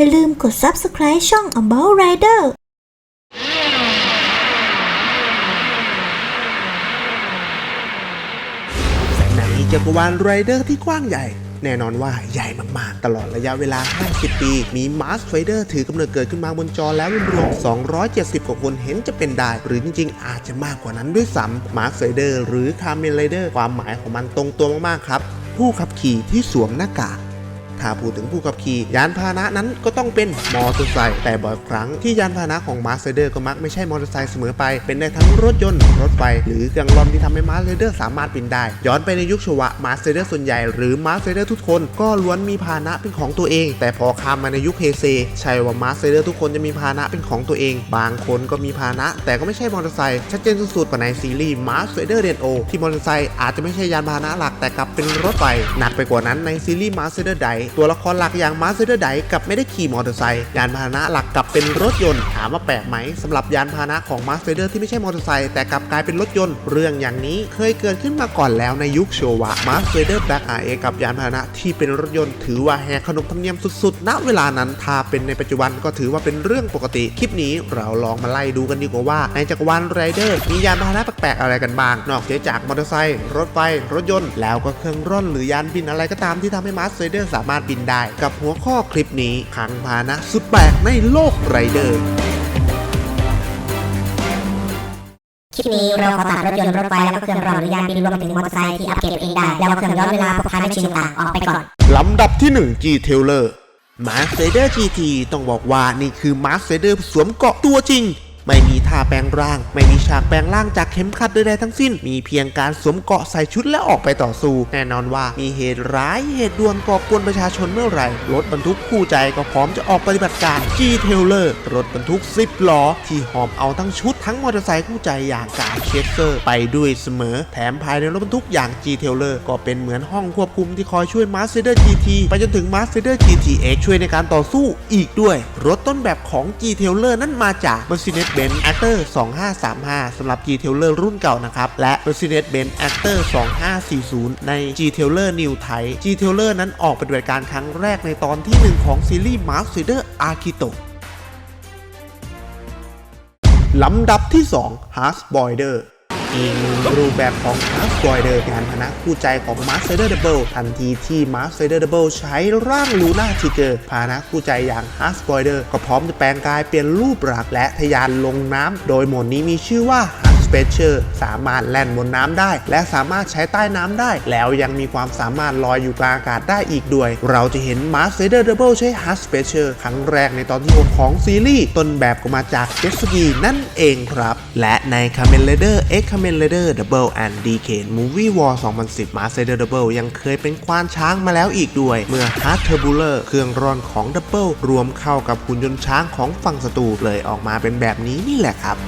อย่าลืมกด subscribe ช่อง About Rider ในจักรวาลไรเดอร์ที่กว้างใหญ่ แน่นอนว่าใหญ่มาก ๆ ตลอดระยะเวลา 50 ปี มีมาร์สไฟเดอร์ถือกำเนิดเกิดขึ้นมาบนจอแล้วรวมๆ270 กว่าคนเห็นจะเป็นได้ หรือจริง ๆ อาจจะมากกว่านั้นด้วยซ้ำมาร์สไฟเดอร์หรือคาร์เมนไรเดอร์ความหมายของมันตรงตัวมาก ๆ ครับ ผู้ขับขี่ที่สวมหน้ากาก ถ้าพูดถึงผู้ขับขี่ยานพาหนะนั้นก็ต้องเป็นมอเตอร์ไซค์แต่บ่อยครั้งที่ยานพาหนะของมาร์เซเดอร์ก็มักไม่ใช่มอเตอร์ไซค์เสมอไป เป็นได้ทั้งรถยนต์รถไฟ หรือเครื่องร่อนที่ทำให้มาร์เซเดอร์สามารถบินได้ ย้อนไปในยุคชวะมาร์เซเดอร์ส่วนใหญ่หรือมาร์เซเดอร์ทุกคนก็ล้วนมีพาหนะเป็นของตัวเอง แต่พอข้ามมาในยุคเฮเซใช่ว่ามาร์เซเดอร์ทุกคนจะมีพาหนะเป็นของตัวเอง บางคนก็มีพาหนะ แต่ก็ไม่ใช่มอเตอร์ไซค์ชัดเจนสุดๆกว่าในซีรีส์มาร์เซเดอร์เรนโอที่มอเตอร์ไซค์อาจจะไม่ใช่ยานพาหนะหลักแต่กลับเป็นรถไฟหนักไปกว่านั้นในซีรีส์มาร์เซเดอร์ไดตัวละครหลักอย่างมาร์เซเดอร์ไดกับไม่ได้ขี่มอเตอร์ไซค์ยานพาหนะหลักกลับเป็นรถยนต์ถามว่าแปลกไหมสำหรับยานพาหนะของมาร์เซเดอร์ที่ไม่ใช่มอเตอร์ไซค์แต่กลับกลายเป็นรถยนต์เรื่องอย่างนี้เคยเกิดขึ้นมาก่อนแล้วในยุคโชวะมาร์เซเดอร์แบล็กอาเอกับยานพาหนะที่เป็นรถยนต์ถือว่าแหกขนบธรรมเนียมสุดๆ ณเวลานั้นถ้าเป็นในปัจจุบันก็ถือว่าเป็นเรื่องปกติ คลิปนี้เราลองมาไล่ดูกันดีกว่าว่า ในจักรวาลไรเดอร์มียานพาหนะแปลกๆอะไรกันบ้าง นอกเหนือจากมอเตอร์ไซค์รถไฟรถยนต์แล้วก็เครื่องร่อนหรือยานบินอะไรก็ตามที่ทำให้มาร์เซเดอร์สามารถบินได้กับหัวข้อคลิปนี้ขังพาหนะสุดแปลกในโลกไรเดอร์คลิปนี้เราขอตัดรถยนต์รถไฟแล้วก็เครื่องรอนหรือยานบินรวมไปถึงมอเตอร์ไซค์ที่อัปเกรดตัวเองได้ แล้วก็เครื่องย้อนเวลาพวกพาไม่ชินต่างๆออกไปก่อน ลำดับที่ 1 G t a i l e r m a s t e r GT ต้องบอกว่านี่คือ m a s t e r สวมเกาะตัวจริง ไม่มีท่าแปลงร่าง ไม่มีฉากแปลงร่างจากเข็มขัดใดๆทั้งสิ้น มีเพียงการสวมเกาะใส่ชุดและออกไปต่อสู้ แน่นอนว่ามีเหตุร้ายเหตุด่วนก่อกวนประชาชนเมื่อไหร่ รถบรรทุกคู่ใจก็พร้อมจะออกปฏิบัติการ G t a i l e r รถบรรทุก 10 ล้อ ที่หอบเอาทั้งชุดทั้งมอเตอร์ไซค์คู่ใจอย่างการเชสเซอร์ ไปด้วยเสมอ แถมภายในรถบรรทุกอย่าง G t a i l e r ก็เป็นเหมือนห้องควบคุมที่คอยช่วย m a s t e r GT ไปจนถึง m a s t e r GTX ช่วยในการต่อสู้อีกด้วย รถต้นแบบของ G t a i l e r นั้นมาจาก Mercedes-Benz Actor 2535สำหรับ G t a i l e r รุ่นเก่านะครับ และ Mercedes-Benz Actor 2540 ใน G t a i l e r New Type G t a i l e r นั้นออกปฏิบัติการครั้งแรกในตอนที่ 1 ของซีรีส์ Mars Rider Akito ลำดับที่ 2 h a r s b o i d e r อีกหนึ่งรูปแบบของ h a r s b o i d e r ยานพาหนะคู่ใจของมาร์สไซเดอร์ดับเบิลทันทีที่มาร์สไซเดอร์ดับเบิลใช้ร่างลูน่าทิเกอร์พานะคู่ใจอย่าง h a r s b o i d e r ก็พร้อมจะแปลงกายเปลี่ยนรูปลักษณ์และทะยานลงน้ำโดยหมดนี้มีชื่อว่า p e c i a l สามารถแล่นบนน้ำได้ และสามารถใช้ใต้น้ำได้ แล้วยังมีความสามารถลอยอยู่กลางอากาศได้อีกด้วย เราจะเห็น Mars Vader Double ใช้ h u s Special ครั้งแรกในตอนที่ 6 ของซีรีส์ต้นแบบก็มาจาก Jet Ski นั่นเองครับ และใน Kamen Rider X Kamen Rider Double and Decade Movie War 2010 Mars Vader Double ยังเคยเป็นควานช้างมาแล้วอีกด้วย เมื่อ Hard Turbular เครื่องร่อนของ Double รวมเข้ากับหุ่นยนต์ช้างของฝั่งศัตรูเลยออกมาเป็นแบบนี้นี่แหละครับ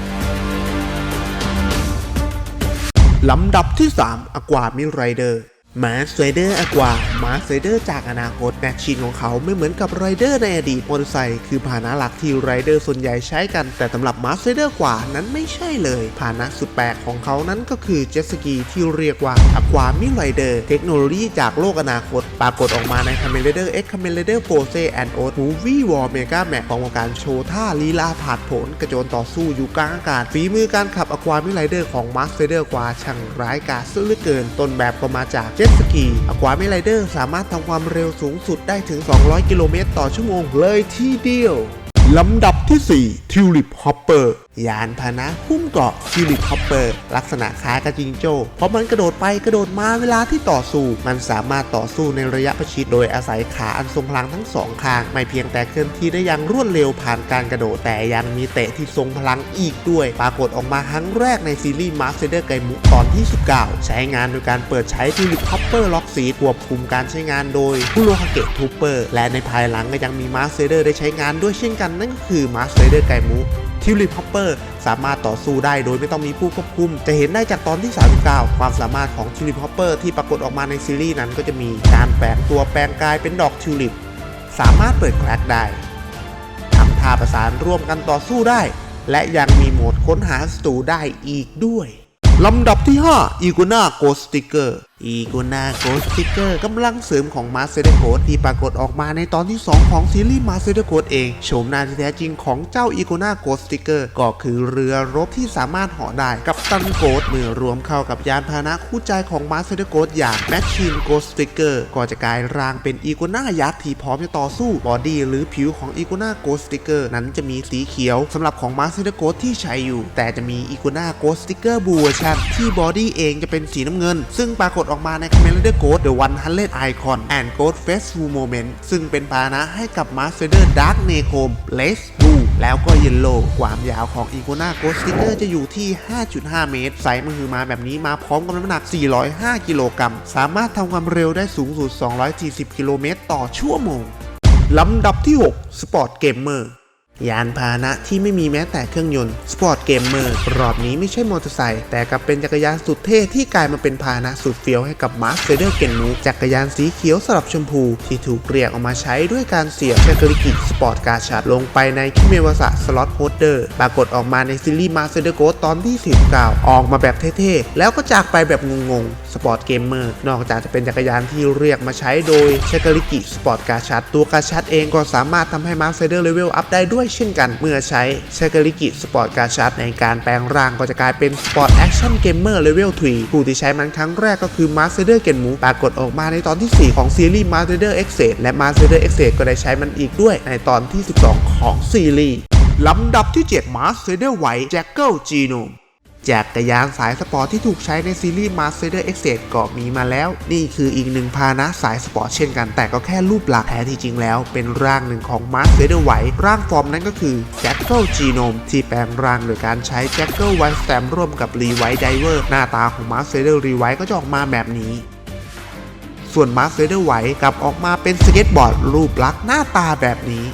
ลำดับที่ 3 อกวามิไรเดอร์ มาสไรเดอร์อ q u a มาสไรเดอร์จากอนาคตแมชชีนของเขาไม่เหมือนกับไรเดอร์ในอดีตมอเตอร์ไซค์คือพาหนะหลักที่ไรเดอร์ส่วนใหญ่ใช้กัน แต่สำหรับมาสไรเดอร์กว่านั้นไม่ใช่เลย พาหนะสุดแปลกของเขานั้นก็คือเจ็ตสกีที่เรียกว่าอ q u a มิไรเดอร์เทคโนโลยีจากโลกอนาคต ปรากฏออกมาใน Kamen Rider X Kamen Rider Force and Oath Movie War Mega Max ของการโชว์ท่าลีลาผาดโผนกระโจนต่อสู้อยู่กลางอากาศฝีมือการขับอ q u a มิไรเดอร์ของมาสไรเดอร์กว่าช่างร้ายกาจซะเหลือเกินต้นแบบก็มาจากจ็ตสกีอควาเมลไรเดอร์สามารถทำความเร็วสูงสุดได้ถึง 200 กิโลเมตรต่อชั่วโมงเลยทีเดียว ลำดับที่4 Tulip Hopper ยานพาหนะหุ้มเกาะ Tulip Hopper ลักษณะคล้ายกับจิงโจ้เพราะมันกระโดดไปกระโดดมาเวลาที่ต่อสู้ มันสามารถต่อสู้ในระยะประชิดโดยอาศัยขาอันทรงพลังทั้งสองข้าง ไม่เพียงแต่เคลื่อนที่ได้อย่างรวดเร็วผ่านการกระโดดแต่ยังมีเตะที่ทรงพลังอีกด้วย ปรากฏออกมาครั้งแรกในซีรีส์ Master ไกมุตอนที่ 19 ใช้งานโดยการเปิดใช้ Tulip Hopper Lock Seat ควบคุมการใช้งานโดยคุโรฮาเกะทูเปอร์และในภายหลังก็ยังมี Master ได้ใช้งานด้วยเช่นกันนั่นก็คือ Master ไกมุ ทิวลิปฮอปเปอร์สามารถต่อสู้ได้โดยไม่ต้องมีผู้ควบคุม จะเห็นได้จากตอนที่ 39 ความสามารถของทิวลิปฮอปเปอร์ที่ปรากฏออกมาในซีรีส์นั้นก็จะมีการแปลงตัวแปลงกายเป็นดอกทิวลิป สามารถเปิดแคร็กได้ทำท่าประสานร่วมกันต่อสู้ได้ และยังมีโหมดค้นหาศัตรูได้อีกด้วยลำดับที่ 5 อีกัวนาโกสติเกอร์ อีโกนาโกสติกเกอร์กำลังเสริมของมาสเตอร์โคดที่ปรากฏออกมาในตอนที่ 2 ของซีรีส์มาสเตอร์โคดเองโฉมหน้าที่แท้จริงของเจ้าอีโกนาโกสติกเกอร์ก็คือเรือรบที่สามารถเหาะได้กับตันโกดเมื่อรวมเข้ากับยานพาหนะคู่ใจของมาสเตอร์โคดอย่างแมชชีนโกสติกเกอร์ก็จะกลายร่างเป็นอีโกนายักษ์ที่พร้อมจะต่อสู้บอดี้หรือผิวของอีโกนาโกสติกเกอร์นั้นจะมีสีเขียวสำหรับของมาสเตอร์โคดที่ใช้อยู่ แต่จะมีอีโกนาโกสติกเกอร์บูเวอร์ชันที่บอดี้เองจะเป็นสีน้ำเงิน ซึ่งปรากฏออกมาใน c o m m a n d e r Code The 100 Icon and Code Festival Moment ซึ่งเป็นพาหนะให้กับ Master Dark n e c o m Blaze Blue แล้วก็ Yellow ความยาวของ i c o n a Ghost Sticker จะอยู่ที่ 5.5 เมตร ไซส์มือมาแบบนี้มาพร้อมกับน้ำหนัก 405 กิโลกรัม สามารถทำความเร็วได้สูงสุด 240 กิโลเมตรต่อชั่วโมงลำดับที่ 6 Sport Gamer ยานพาหนะที่ไม่มีแม้แต่เครื่องยนต์สปอร์ตเกมเมอร์รอบนี้ไม่ใช่มอเตอร์ไซค์แต่กลับเป็นจักรยานสุดเท่ที่กลายมาเป็นพาหนะสุดเฟี้ยวให้กับมาสเตอร์เกนมูจักรยานสีเขียวสลับชมพู ที่ถูกเรียกออกมาใช้ด้วยการเสียบเชคริกิสปอร์ตกาชาดลงไปในคิเมวาสะสล็อตโฮเดอร์ปรากฏออกมาในซีรีส์มาสเตอร์โกตอนที่49ออกมาแบบเท่ๆ แล้วก็จากไปแบบงงๆสปอร์ตเกมเมอร์นอกจากจะเป็นจักรยานที่เรียกมาใช้โดยเชคริกิสปอร์ตกาชาดตัวกาชาดเองก็สามารถทำให้มาสเตอร์เลเวลอัพได้ด้วยเช่นกัน เมื่อใช้เชคริกิสปอร์ตการ์ชาดในการแปลงร่างก็จะกลายเป็นสปอร์ตแอคชั่นเกมเมอร์เลเวลทวีผู้ที่ใช้มันครั้งแรกก็คือมาสเตอร์เกนมูปรากฏออกมาในตอนที่ 4 ของซีรีส์มาสเตอร์เอ็กเซและมาสเตอร์เอ็กเซก็ได้ใช้มันอีกด้วยในตอนที่ 12 ของซีรีส์ลำดับที่ 7 มาสเตอร์ไวท์แจ็คเกิลจีโน จักรยานสายสปอร์ตที่ถูกใช้ในซีรีส์ Master X ก็มีมาแล้ว นี่คืออีกหนึ่งพาหนะสายสปอร์ตเช่นกัน แต่ก็แค่รูปลักษณ์แท้ที่จริงแล้ว เป็นร่างหนึ่งของ Master White ร่างฟอร์มนั้นก็คือ Jackal Genome ที่แปลงร่างโดยการใช้ Jackal White Stamp ร่วมกับ Rewise Diver หน้าตาของ Master Rewise ก็จะออกมาแบบนี้ส่วน Master White กลับออกมาเป็นสเก็ตบอร์ดรูปลักษณ์หน้าตาแบบนี้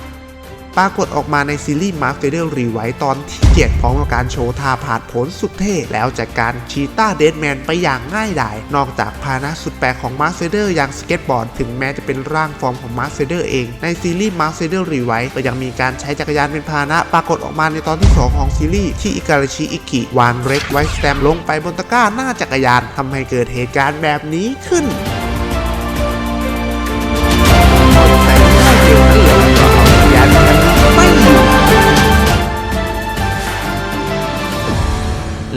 ปรากฏออกมาในซีรีส์มาร์เฟเดลรีไวตอนที่7พร้อมกับการโชว์ท่าผ่านผลสุดเท่แล้วจากการชีต้าเดดแมนไปอย่างง่ายดาย นอกจากพานะสุดแปลกของมาร์เฟเดลอย่างสเก็ตบอร์ดถึงแม้จะเป็นร่างฟอร์มของมาร์เฟเดลเองในซีรีส์มาร์เฟเดลรีไวก็ยังมีการใช้จักรยานเป็นพาหนะ ปรากฏออกมาในตอนที่ 2 ของซีรีส์ที่อิการาชิอิกิวางเร็กไวสแตมลงไปบนตะกร้าหน้าจักรยานทำให้เกิดเหตุการณ์แบบนี้ขึ้น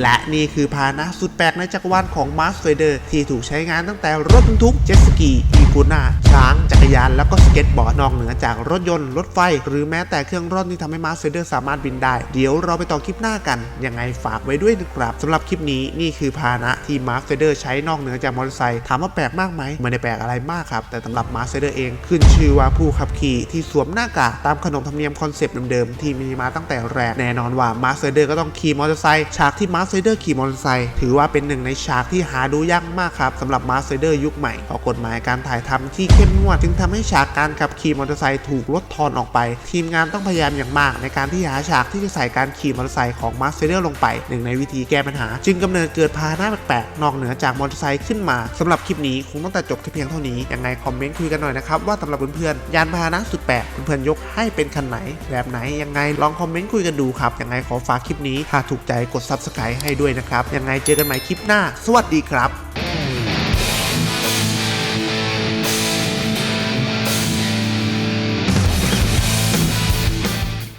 และนี่คือพาหนะสุดแปลกในจักรวาลของมาร์สเฟเดอร์ที่ถูกใช้งานตั้งแต่รถบรรทุกเจ็ตสกีอี กูนาช้างจักรยานแล้วก็สเก็ตบอร์ดนอกเหนือจากรถยนต์รถไฟ หรือแม้แต่เครื่องร่อนที่ทำให้มาสเ a เดอร์สามารถบินได้ เดี๋ยวเราไปต่อคลิปหน้ากันยังไงฝากไว้ด้วยนะครับสำหรับคลิปนี้นี่คือพาหนะที่มาสเ a เดอร์ใช้นอกเหนือจากมอเตอร์ไซค์ถามว่าแปลกมากไหมไม่ได้แปลกอะไรมากครับแต่สำหรับมาสเ a เดอร์เองขึ้นชื่อว่าผู้ขับขี่ที่สวมหน้ากากตามขนบธรรมเนียมคอนเซปต์เดิมๆที่มีมาตั้งแต่แรกแน่นอนว่ามาสเ a เดอร์ก็ต้องขี่มอเตอร์ไซค์ฉากที่มาสเ a เดอร์ขี่มอเตอร์ไซค์ถือว่าเป็นหนึ่งในฉากที่หาดูยากมากครับสำหรับมาสเ a เดอร์ยุคใหม่เพราะกฎหมายการถ่ายทำที่เข้มงวด จึงทำให้ฉากการขับขี่มอเตอร์ไซค์ถูกลดทอนออกไป ทีมงานต้องพยายามอย่างมากในการที่หาฉากที่จะใส่การขี่มอเตอร์ไซค์ของมาสเ a เดอร์ลงไป หนึ่งในวิธีแก้ปัญหา จึงกำเนิดเกิดพาหน้าแปลกๆนอกเหนือจากมอเตอร์ไซค์ขึ้นมาสำหรับคลิปนี้คงต้องแต่จบแค่เพียงเท่านี้ยังไงคอมเมนต์คุยกันหน่อยนะครับว่าสำหรับเพื่อนๆยานพาหนะสุดแปลกเพื่อนๆยกให้เป็นคันไหนแบบไหนยังไงลองคอมเมนต์คุยกันดูครับยังไงขอฝากคลิปนี้ถ้าถูกใจกด subscribe ให้ด้วยนะครับยังไงเจอกันใหม่คลิปหน้า สวัสดีครับ